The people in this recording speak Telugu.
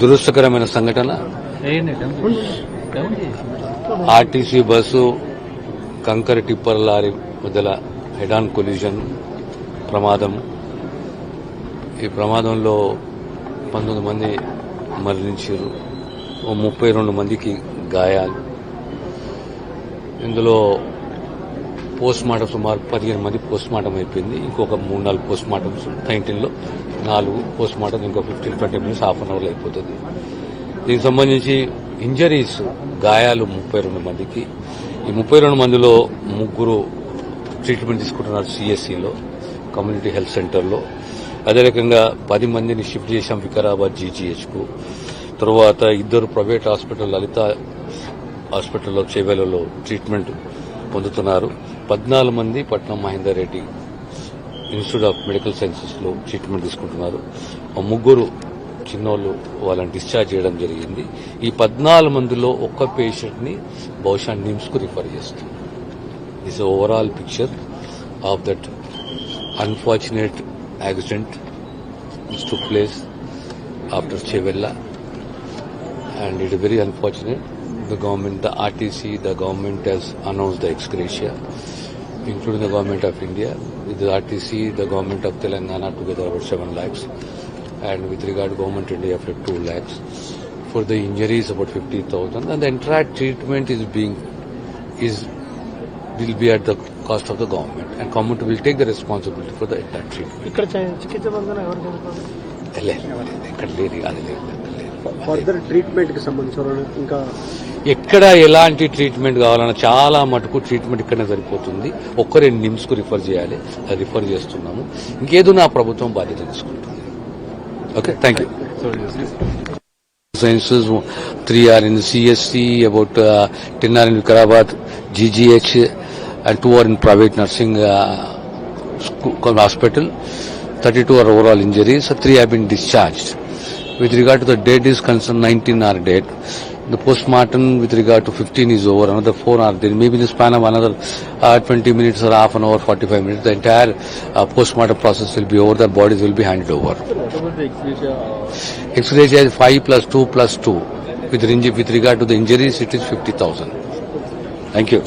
దురదృష్టకరమైన సంఘటన? ఆర్టీసీ బస్సు కంకర టిప్పర్ లారీ మధ్యల హెడ్ ఆన్ కొల్యూషన్ ప్రమాదం. ఈ ప్రమాదంలో పంతొమ్మిది మంది మరణించారు. ఓ ముప్పై రెండు మందికి గాయాలు. ఇందులో పోస్ట్ మార్టం సుమారు పదిహేను మంది పోస్ట్ మార్టం అయిపోయింది. ఇంకొక మూడు నాలుగు పోస్ట్ మార్టమ్స్ నైన్టీన్లో నాలుగు పోస్ట్ మార్టం ఇంకో fifteen twenty minutes half an అవర్లో అయిపోతుంది. దీనికి సంబంధించి ఇంజరీస్ గాయాలు ముప్పై రెండు మందికి. ఈ ముప్పై రెండు మందిలో ముగ్గురు ట్రీట్మెంట్ తీసుకుంటున్నారు సిఎస్సిలో కమ్యూనిటీ హెల్త్ సెంటర్లో. అదే రకంగా పది మందిని షిఫ్ట్ చేశాం వికారాబాద్ జీజీహెచ్కు. తర్వాత ఇద్దరు ప్రైవేట్ హాస్పిటల్ లలిత హాస్పిటల్లో చేవేలలో ట్రీట్మెంట్ పొందుతున్నారు. పద్నాలుగు మంది Patnam Mahender Reddy institute of medical సైన్సెస్లో treatment తీసుకుంటున్నారు. ముగ్గురు చిన్నోళ్ళు వాళ్ళని డిశ్చార్జ్ చేయడం జరిగింది. ఈ పద్నాలుగు మందిలో ఒక్క పేషెంట్ని బహుశా నిమ్స్కు రిఫర్ చేస్తుంది this overall picture of that unfortunate accident which place after Chevella and it very unfortunate the government the RTC the government has announce the the including the government of India. With the RTC, the government of Telangana together about 7 lakhs, and with regard to government India for 2 lakhs. For the injuries about 50,000, and the entire treatment is being is will be at the cost of the government, and government will take the responsibility for the entire treatment. ఇక్కడ చ- చికిత్స పొందిన ఎవరు చనిపోయారు? లేదు, ఇక్కడ లేదు, అది లేదు, అది లేదు. ఫర్దర్ ట్రీట్మెంట్ కి సంబంధించి ఎవరైనా ఇంకా ఎక్కడ ఎలాంటి ట్రీట్మెంట్ కావాలన్నా చాలా మటుకు ట్రీట్మెంట్ ఇక్కడనే సరిపోతుంది. ఒక్కరే నిమ్స్కు రిఫర్ చేయాలి. అది రిఫర్ చేస్తున్నాము. ఇంకేదో నా ప్రభుత్వం బాధ్యత తీసుకుంటుంది. Okay thank you. Sciences three are in CSC about ten are in Vikarabad GGH and two are in private nursing hospital thirty two are overall injuries three have been discharged With regard to the dead is concerned, 19 are dead. The post-mortem with regard to 15 is over. Another 4 are there. Maybe in the span of another uh, 20 minutes or half an hour, 45 minutes, the entire uh, post-mortem process will be over. The bodies will be handed over. X-ray is 5 plus 2 plus 2. With, ringi- with regard to the injuries, it is 50,000. Thank you.